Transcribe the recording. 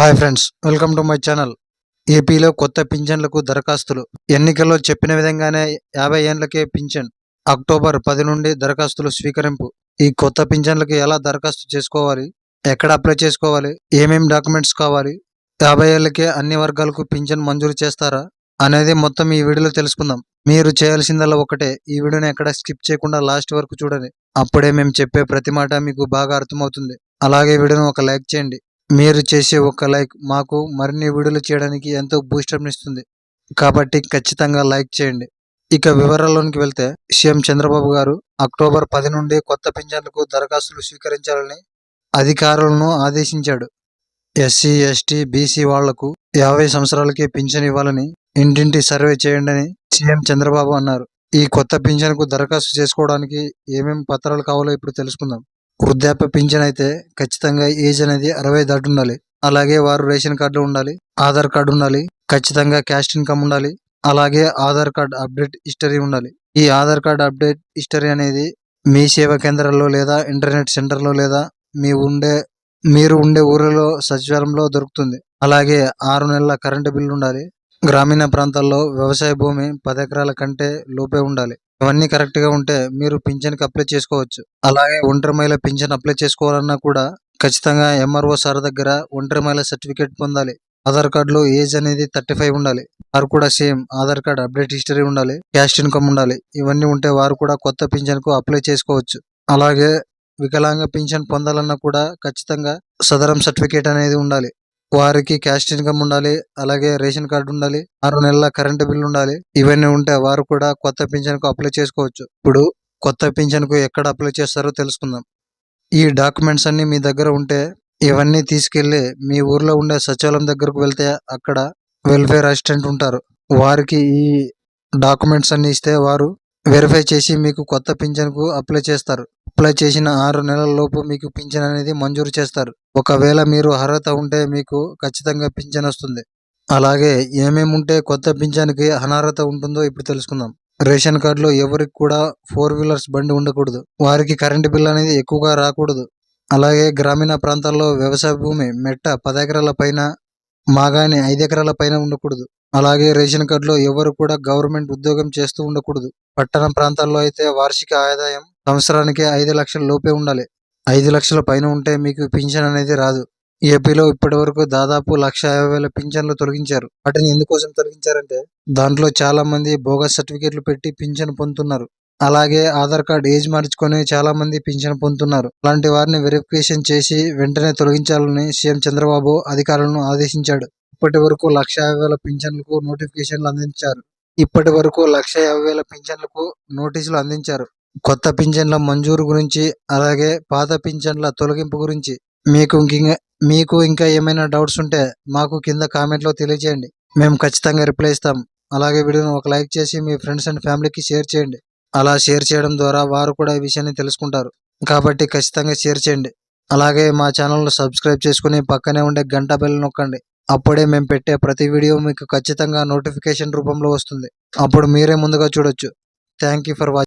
Hi friends welcome to my channel. ఏపీలో కొత్త పింఛన్లకు దరఖాస్తులు. ఎన్నికల్లో చెప్పిన విధంగానే యాభై ఏండ్లకే పింఛన్. అక్టోబర్ పది నుండి దరఖాస్తులు స్వీకరింపు. ఈ కొత్త పింఛన్లకు ఎలా దరఖాస్తు చేసుకోవాలి? ఎక్కడ అప్లై చేసుకోవాలి? ఏమేం డాక్యుమెంట్స్ కావాలి? యాభై ఏళ్ళకే అన్ని వర్గాలకు పింఛన్ మంజూరు చేస్తారా? అనేది మొత్తం ఈ వీడియోలో తెలుసుకుందాం. మీరు చేయాల్సిందల్లా ఒకటే ఈ వీడియోని ఎక్కడ స్కిప్ చేయకుండా లాస్ట్ వరకు చూడండి. అప్పుడే మేము చెప్పే ప్రతి మాట మీకు బాగా అర్థమవుతుంది. అలాగే ఈ వీడియోని ఒక లైక్ చేయండి. మీరు చేసే ఒక లైక్ మాకు మరిన్ని వీడియోలు చేయడానికి ఎంతో బూస్టప్ ఇస్తుంది కాబట్టి ఖచ్చితంగా లైక్ చేయండి. ఇక వివరాల్లోనికి వెళ్తే సీఎం చంద్రబాబు గారు అక్టోబర్ పది నుండి కొత్త పింఛన్లకు దరఖాస్తులు స్వీకరించాలని అధికారులను ఆదేశించాడు. ఎస్సీ ఎస్టీ బీసీ వాళ్ళకు యాభై సంవత్సరాలకి పింఛన్ ఇవ్వాలని ఇంటింటి సర్వే చేయండి అని సీఎం చంద్రబాబు అన్నారు. ఈ కొత్త పింఛన్కు దరఖాస్తు చేసుకోవడానికి ఏమేమి పత్రాలు కావాలో ఇప్పుడు తెలుసుకుందాం. వృద్ధాప్య పింఛన్ అయితే ఖచ్చితంగా ఏజ్ అనేది అరవై దాటి ఉండాలి. అలాగే వారు రేషన్ కార్డు ఉండాలి ఆధార్ కార్డు ఉండాలి ఖచ్చితంగా క్యాస్ట్ ఇన్కమ్ ఉండాలి అలాగే ఆధార్ కార్డ్ అప్డేట్ హిస్టరీ ఉండాలి. ఈ ఆధార్ కార్డ్ అప్డేట్ హిస్టరీ అనేది మీ సేవా కేంద్రాల్లో లేదా ఇంటర్నెట్ సెంటర్లో లేదా మీ ఉండే మీరు ఉండే ఊరిలో సచివాలయంలో దొరుకుతుంది. అలాగే ఆరు నెలల కరెంటు బిల్లు ఉండాలి. గ్రామీణ ప్రాంతాల్లో వ్యవసాయ భూమి పది ఎకరాల కంటే లోపే ఉండాలి. ఇవన్నీ కరెక్ట్గా ఉంటే మీరు పింఛన్కి అప్లై చేసుకోవచ్చు. అలాగే ఒంటరి మహిళ పింఛన్ అప్లై చేసుకోవాలన్నా కూడా ఖచ్చితంగా ఎంఆర్ఓ సార్ దగ్గర ఒంటరి మహిళ సర్టిఫికేట్ పొందాలి. ఆధార్ కార్డులో ఏజ్ అనేది థర్టీ ఫైవ్ ఉండాలి. వారు కూడా same Aadhaar card update history ఉండాలి క్యాస్ట్ ఇన్కమ్ ఉండాలి. ఇవన్నీ ఉంటే వారు కూడా కొత్త పింఛన్కు అప్లై చేసుకోవచ్చు. అలాగే వికలాంగ పింఛన్ పొందాలన్నా కూడా ఖచ్చితంగా సదరం సర్టిఫికేట్ అనేది ఉండాలి. వారికి క్యాస్ట్ ఇన్కమ్ ఉండాలి అలాగే రేషన్ కార్డు ఉండాలి ఆరు నెలల కరెంటు బిల్లు ఉండాలి. ఇవన్నీ ఉంటే వారు కూడా కొత్త పింఛన్కు అప్లై చేసుకోవచ్చు. ఇప్పుడు కొత్త పింఛన్కు ఎక్కడ అప్లై చేస్తారో తెలుసుకుందాం. ఈ డాక్యుమెంట్స్ అన్ని మీ దగ్గర ఉంటే ఇవన్నీ తీసుకెళ్ళి మీ ఊర్లో ఉండే సచివాలయం దగ్గరకు వెళ్తే అక్కడ వెల్ఫేర్ అసిస్టెంట్ ఉంటారు. వారికి ఈ డాక్యుమెంట్స్ అన్ని ఇస్తే వారు వెరిఫై చేసి మీకు కొత్త పింఛన్కు అప్లై చేస్తారు. అప్లై చేసిన ఆరు నెలలలోపు మీకు పింఛన్ అనేది మంజూరు చేస్తారు. ఒకవేళ మీరు అర్హత ఉంటే మీకు ఖచ్చితంగా పింఛన్ వస్తుంది. అలాగే ఏమేమి ఉంటే కొత్త పింఛన్కి అనర్హత ఉంటుందో ఇప్పుడు తెలుసుకుందాం. రేషన్ కార్డులో ఎవరికి కూడా ఫోర్ వీలర్స్ బండి ఉండకూడదు. వారికి కరెంటు బిల్ అనేది ఎక్కువగా రాకూడదు. అలాగే గ్రామీణ ప్రాంతాల్లో వ్యవసాయ భూమి మెట్ట పది ఎకరాల పైన మాగాని ఐదు ఎకరాల పైన ఉండకూడదు. అలాగే రేషన్ కార్డులో ఎవరు కూడా గవర్నమెంట్ ఉద్యోగం చేస్తూ ఉండకూడదు. పట్టణ ప్రాంతాల్లో అయితే వార్షిక ఆదాయం సంవత్సరానికి ఐదు లక్షల లోపే ఉండాలి. ఐదు లక్షల పైన ఉంటే మీకు పింఛన్ అనేది రాదు. ఏపీలో ఇప్పటి వరకు దాదాపు లక్ష యాభై వేల పింఛన్లు తొలగించారు. వాటిని ఎందుకోసం తొలగించారంటే దాంట్లో చాలా మంది బోగస్ సర్టిఫికేట్లు పెట్టి పింఛన్ పొందుతున్నారు. అలాగే ఆధార్ కార్డ్ ఏజ్ మార్చుకొని చాలా మంది పింఛన్ పొందుతున్నారు. అలాంటి వారిని వెరిఫికేషన్ చేసి వెంటనే తొలగించాలని సీఎం చంద్రబాబు అధికారులను ఆదేశించాడు. ఇప్పటి వరకు లక్ష యాభై వేల పింఛన్లకు నోటిఫికేషన్లు అందించారు. ఇప్పటి వరకు లక్ష యాభై వేల పింఛన్లకు నోటీసులు అందించారు. కొత్త పింఛన్ల మంజూరు గురించి అలాగే పాత పింఛన్ల తొలగింపు గురించి మీకు ఇంక మీకు ఇంకా ఏమైనా డౌట్స్ ఉంటే మాకు కింద కామెంట్లో తెలియజేయండి మేము ఖచ్చితంగా రిప్లై ఇస్తాం. అలాగే వీడియోను ఒక లైక్ చేసి మీ ఫ్రెండ్స్ అండ్ ఫ్యామిలీకి షేర్ చేయండి. అలా షేర్ చేయడం ద్వారా వారు కూడా ఈ విషయాన్ని తెలుసుకుంటారు. కాబట్టి ఖచ్చితంగా షేర్ చేయండి. అలాగే మా ఛానల్ను సబ్స్క్రైబ్ చేసుకుని పక్కనే ఉండే గంట బెల్ నొక్కండి. అప్పుడే మేము పెట్టే ప్రతి వీడియో మీకు ఖచ్చితంగా నోటిఫికేషన్ రూపంలో వస్తుంది. అప్పుడు మీరే ముందుగా చూడొచ్చు. Thank you for watching